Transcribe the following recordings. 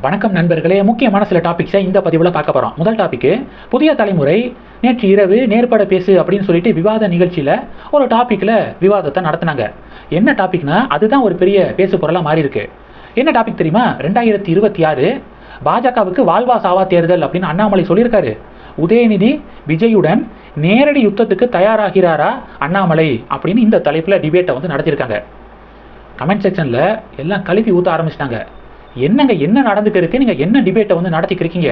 வணக்கம் நண்பர்களே. முக்கியமான சில டாபிக்ஸை இந்த பதிவில் பார்க்க போகிறோம் முதல் டாபிக்கு புதிய தலைமுறை நேற்று இரவு நேர்பட பேசு அப்படின்னு சொல்லிட்டு விவாத நிகழ்ச்சியில் ஒரு டாப்பிக்கில் விவாதத்தை நடத்தினாங்க. என்ன டாபிக்னா அதுதான் ஒரு பெரிய பேசு பொருளாக மாறி இருக்கு என்ன டாபிக் தெரியுமா? ரெண்டாயிரத்தி இருபத்தி ஆறு பாஜகவுக்கு வாழ்வா சாவா தேர்தல் அப்படின்னு அண்ணாமலை சொல்லியிருக்காரு. உதயநிதி விஜயுடன் நேரடி யுத்தத்துக்கு தயாராகிறாரா அண்ணாமலை அப்படின்னு இந்த தலைப்பில் டிபேட்டை வந்து நடத்தியிருக்காங்க. கமெண்ட் செக்ஷனில் எல்லாம் கழுவி ஊற்ற ஆரம்பிச்சிட்டாங்க. என்னங்க என்ன நடந்துக்கிறதுக்கு நீங்கள் என்ன டிபேட்டை வந்து நடத்திக்கிருக்கீங்க?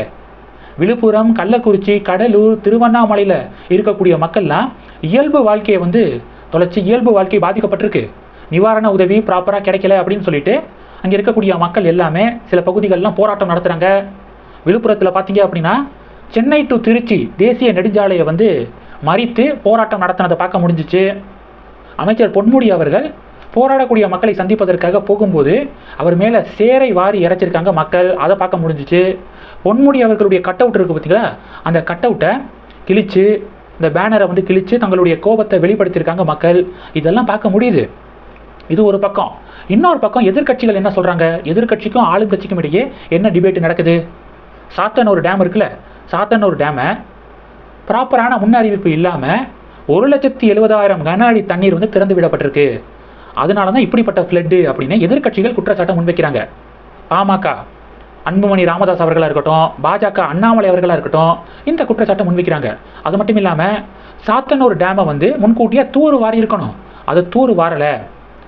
விழுப்புரம் கள்ளக்குறிச்சி கடலூர் திருவண்ணாமலையில் இருக்கக்கூடிய மக்கள்லாம் இயல்பு வாழ்க்கையை வந்து தொலைச்சி இயல்பு வாழ்க்கை பாதிக்கப்பட்டிருக்கு. நிவாரண உதவி ப்ராப்பராக கிடைக்கல அப்படின்னு சொல்லிட்டு அங்கே இருக்கக்கூடிய மக்கள் எல்லாமே சில பகுதிகளெலாம் போராட்டம் நடத்துகிறாங்க விழுப்புரத்தில் பார்த்தீங்க அப்படின்னா சென்னை டு திருச்சி தேசிய நெடுஞ்சாலையை வந்து மறித்து போராட்டம் நடத்தினதை பார்க்க முடிஞ்சிச்சு. அமைச்சர் பொன்முடி அவர்கள் போராடக்கூடிய மக்களை சந்திப்பதற்காக போகும்போது அவர் மேலே சேரை வாரி இறைச்சிருக்காங்க மக்கள். அதை பார்க்க முடிஞ்சிச்சு. பொன்முடி அவர்களுடைய கட் அவுட் இருக்குது பார்த்தீங்களா அந்த கட் அவுட்டை கிழித்து இந்த பேனரை வந்து கிழிச்சு தங்களுடைய கோபத்தை வெளிப்படுத்தியிருக்காங்க மக்கள். இதெல்லாம் பார்க்க முடியுது. இது ஒரு பக்கம். இன்னொரு பக்கம் எதிர்க்கட்சிகள் என்ன சொல்கிறாங்க எதிர்க்கட்சிக்கும் ஆளுங்கட்சிக்கும் இடையே என்ன டிபேட் நடக்குது? சாத்தன் ஒரு டேம் இருக்குல்ல சாத்தன் ஒரு டேமை ப்ராப்பரான முன்னறிவிப்பு இல்லாமல் ஒரு லட்சத்தி எழுபதாயிரம் கன அடி தண்ணீர் வந்து திறந்து விடப்பட்டிருக்கு. அதனால தான் இப்படிப்பட்ட ஃப்ளட்டு அப்படின்னு எதிர்க்கட்சிகள் குற்றச்சாட்டை முன்வைக்கிறாங்க. பாமக அன்புமணி ராமதாஸ் அவர்களாக இருக்கட்டும் பாஜக அண்ணாமலை அவர்களாக இருக்கட்டும் இந்த குற்றச்சாட்டை முன்வைக்கிறாங்க. அது மட்டும் இல்லாமல் சாத்தனூர் டேமை வந்து முன்கூட்டியே தூர் வாரி இருக்கணும். அது தூர் வாரலை.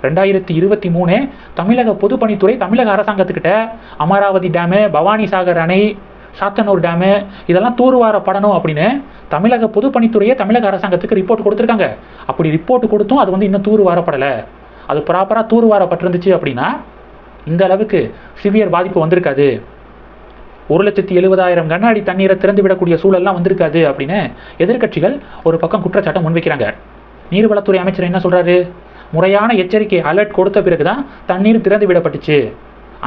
ரெண்டாயிரத்தி இருபத்தி மூணு தமிழக பொதுப்பணித்துறை தமிழக அரசாங்கத்துக்கிட்ட அமராவதி டேமு பவானி சாகர் அணை சாத்தனூர் டேமு இதெல்லாம் தூர்வாரப்படணும் அப்படின்னு தமிழக பொதுப்பணித்துறையே தமிழக அரசாங்கத்துக்கு ரிப்போர்ட் கொடுத்துருக்காங்க. அப்படி ரிப்போர்ட் கொடுத்தும் அது வந்து இன்னும் தூர்வாரப்படலை அது ப்ராப்பராக தூர்வாரப்பட்டிருந்துச்சு அப்படின்னா இந்த அளவுக்கு சிவியர் பாதிப்பு வந்திருக்காது. ஒரு லட்சத்தி எழுபதாயிரம் கன அடி தண்ணீரை திறந்து விடக்கூடிய சூழல்லாம் வந்திருக்காது அப்படின்னு எதிர்க்கட்சிகள் ஒரு பக்கம் குற்றச்சாட்டை முன்வைக்கிறாங்க. நீர்வளத்துறை அமைச்சர் என்ன சொல்கிறாரு முறையான எச்சரிக்கை அலர்ட் கொடுத்த பிறகு தான் தண்ணீர் திறந்து விடப்பட்டுச்சு.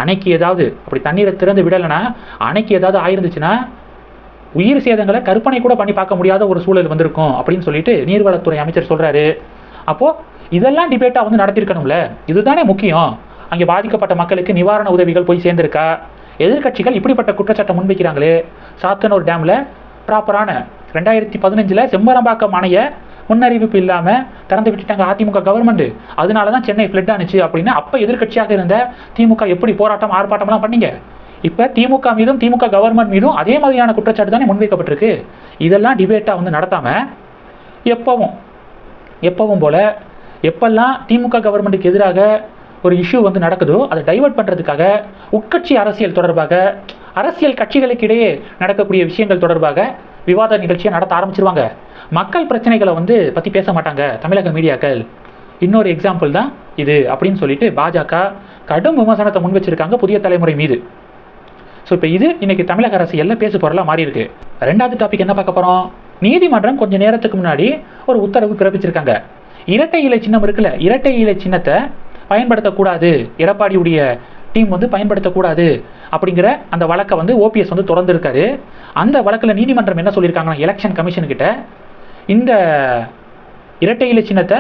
அணைக்கு ஏதாவது அப்படி தண்ணீரை திறந்து விடலைன்னா அணைக்கு ஏதாவது ஆயிருந்துச்சுன்னா உயிர் சேதங்களை கற்பனை கூட பண்ணி பார்க்க முடியாத ஒரு சூழல் வந்திருக்கும் அப்படின்னு சொல்லிட்டு நீர்வளத்துறை அமைச்சர் சொல்கிறாரு அப்போது இதெல்லாம் டிபேட்டாக வந்து நடத்திருக்கணும்ல இதுதானே முக்கியம். அங்கே பாதிக்கப்பட்ட மக்களுக்கு நிவாரண உதவிகள் போய் சேர்ந்திருக்கா? எதிர்க்கட்சிகள் இப்படிப்பட்ட குற்றச்சாட்டை முன்வைக்கிறாங்களே? சாத்தனூர் டேமில் ப்ராப்பரான ரெண்டாயிரத்தி பதினஞ்சில் செம்பரம்பாக்கம் அணையை முன்னறிவிப்பு இல்லாமல் திறந்து விட்டுட்டாங்க அதிமுக கவர்மெண்ட் அதனால தான் சென்னை ஃப்ளட் ஆனிச்சு அப்படின்னு அப்போ எதிர்க்கட்சியாக இருந்த திமுக எப்படி போராட்டம் ஆர்ப்பாட்டம்லாம் பண்ணீங்க? இப்போ திமுக மீதும் திமுக கவர்மெண்ட் மீதும் அதே மாதிரியான குற்றச்சாட்டு தானே முன்வைக்கப்பட்டிருக்கு. இதெல்லாம் டிபேட்டாக வந்து நடத்தாமல் எப்பவும் எப்பவும் போல் எப்பெல்லாம் திமுக கவர்மெண்ட்டுக்கு எதிராக ஒரு இஷ்யூ வந்து நடக்குதோ அதை டைவர்ட் பண்ணுறதுக்காக உட்கட்சி அரசியல் தொடர்பாக அரசியல் கட்சிகளுக்கு இடையே நடக்கக்கூடிய விஷயங்கள் தொடர்பாக விவாத நிகழ்ச்சியை நடத்த ஆரம்பிச்சிருவாங்க. மக்கள் பிரச்சனைகளை வந்து பற்றி பேச மாட்டாங்க தமிழக மீடியாக்கள். இன்னொரு எக்ஸாம்பிள் தான் இது அப்படின்னு சொல்லிட்டு பாஜக கடும் விமர்சனத்தை முன் வச்சிருக்காங்க புதிய தலைமுறை மீது. ஸோ இப்போ இது இன்னைக்கு தமிழக அரசியலில் பேசு பொருளாக மாறி இருக்கு. ரெண்டாவது டாபிக் என்ன பார்க்க போகிறோம் நீதிமன்றம் கொஞ்சம் நேரத்துக்கு முன்னாடி ஒரு உத்தரவு பிறப்பிச்சிருக்காங்க. இரட்டை இலை சின்னம் இருக்குல்ல இரட்டை இலை சின்னத்தை பயன்படுத்தக்கூடாது. எடப்பாடியுடைய டீம் வந்து பயன்படுத்தக்கூடாது. அப்படிங்கிற அந்த வழக்கை வந்து ஓபிஎஸ் வந்து தொடர்ந்துருக்காரு. அந்த வழக்கில் நீதிமன்றம் என்ன சொல்லியிருக்காங்கன்னா எலெக்ஷன் கமிஷன்கிட்ட இந்த இரட்டை இலை சின்னத்தை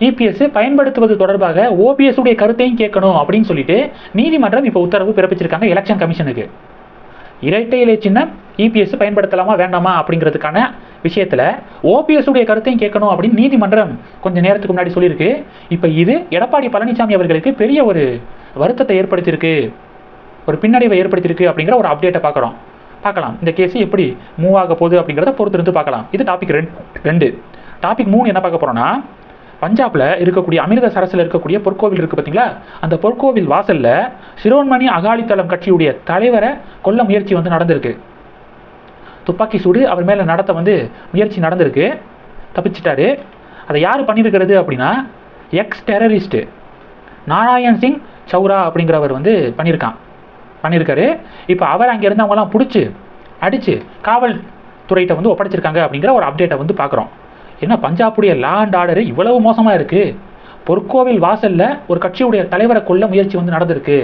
இபிஎஸ் பயன்படுத்துவது தொடர்பாக ஓபிஎஸ் உடைய கருத்தையும் கேட்கணும் அப்படின்னு சொல்லிட்டு நீதிமன்றம் இப்போ உத்தரவு பிறப்பிச்சிருக்காங்க எலெக்ஷன் கமிஷனுக்கு இரட்டை இலை சின்னம் இபிஎஸ் பயன்படுத்தலாமா வேண்டாமா அப்படிங்கிறதுக்கான விஷயத்தில் ஓபிஎஸ் உடைய கருத்தையும் கேட்கணும் அப்படின்னு நீதிமன்றம் கொஞ்சம் நேரத்துக்கு முன்னாடி சொல்லியிருக்கு. இப்போ இது எடப்பாடி பழனிசாமி அவர்களுக்கு பெரிய ஒரு வருத்தத்தை ஏற்படுத்தியிருக்கு. ஒரு பின்னடைவை ஏற்படுத்தியிருக்கு அப்படிங்கிற ஒரு அப்டேட்டை பார்க்குறோம். பார்க்கலாம். இந்த கேஸ் எப்படி மூவ் ஆக போகுது அப்படிங்கிறத பொறுத்திருந்து பார்க்கலாம். இது டாபிக் ரெண்டு ரெண்டு. டாபிக் மூணு என்ன பார்க்க போகிறோம்னா பஞ்சாப்ல இருக்கக்கூடிய அமிர்தசரஸில் இருக்கக்கூடிய பொற்கோவில் இருக்குது பார்த்தீங்களா அந்த பொற்கோவில் வாசலில் சிரோன்மணி அகாலித்தளம் கட்சியுடைய தலைவரை கொல்ல முயற்சி வந்து நடந்திருக்கு. துப்பாக்கி சூடு அவர் மேலே நடத்த வந்து முயற்சி நடந்திருக்கு. தப்பிச்சிட்டாரு. அதை யார் பண்ணியிருக்கிறது அப்படின்னா எக்ஸ் டெரரிஸ்ட்டு நாராயண் சிங் சௌரா அப்படிங்கிறவர் வந்து பண்ணியிருக்கான் பண்ணியிருக்காரு இப்போ அவர் அங்கே இருந்தவங்கலாம் பிடிச்சி அடித்து காவல்துறையிட்ட வந்து ஒப்படைச்சிருக்காங்க அப்படிங்கிற ஒரு அப்டேட்டை வந்து பார்க்குறோம் என்ன பஞ்சாபுடைய லா அண்ட் ஆர்டர் இவ்வளவு மோசமாக இருக்குது பொற்கோவில் வாசலில் ஒரு கட்சியுடைய தலைவரை கொல்ல முயற்சி வந்து நடந்திருக்கு.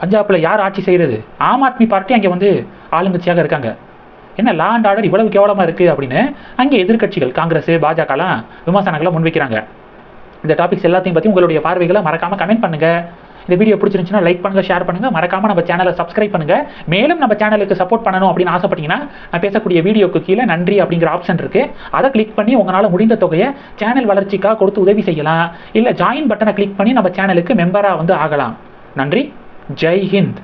பஞ்சாபில் யார் ஆட்சி செய்கிறது ஆம் ஆத்மி பார்ட்டி அங்கே வந்து ஆளுங்கட்சியாக இருக்காங்க. என்ன லா அண்ட் ஆர்டர் இவ்வளவு கேவலமாக இருக்குது அப்படின்னு அங்கே எதிர்க்கட்சிகள் காங்கிரஸ் பாஜகலாம் விமர்சனங்களை முன்வைக்கிறாங்க. இந்த டாபிக்ஸ் எல்லாத்தையும் பற்றி உங்களுடைய பார்வைகளை மறக்காமல் கமெண்ட் பண்ணுங்கள் இந்த வீடியோ பிடிச்சிருந்துச்சுன்னா லைக் பண்ணுங்க ஷேர் பண்ணுங்க. மறக்காம நம்ம சேனலை சப்ஸ்கிரைப் பண்ணுங்க. மேலும் நம்ம சேனலுக்கு சப்போர்ட் பண்ணணும் அப்படின்னு ஆசைப்பட்டீங்கன்னா நான் பேசக்கூடிய வீடியோக்கு கீழே நன்றி அப்படிங்கிற ஆப்ஷன் இருக்கு. அதை கிளிக் பண்ணி உங்களால் முடிந்த தொகையை சேனல் வளர்ச்சிக்காக கொடுத்து உதவி செய்யலாம். இல்லை ஜாயின் பட்டனை கிளிக் பண்ணி நம்ம சேனலுக்கு மெம்பராக வந்து ஆகலாம். நன்றி. ஜெய் ஹிந்த்.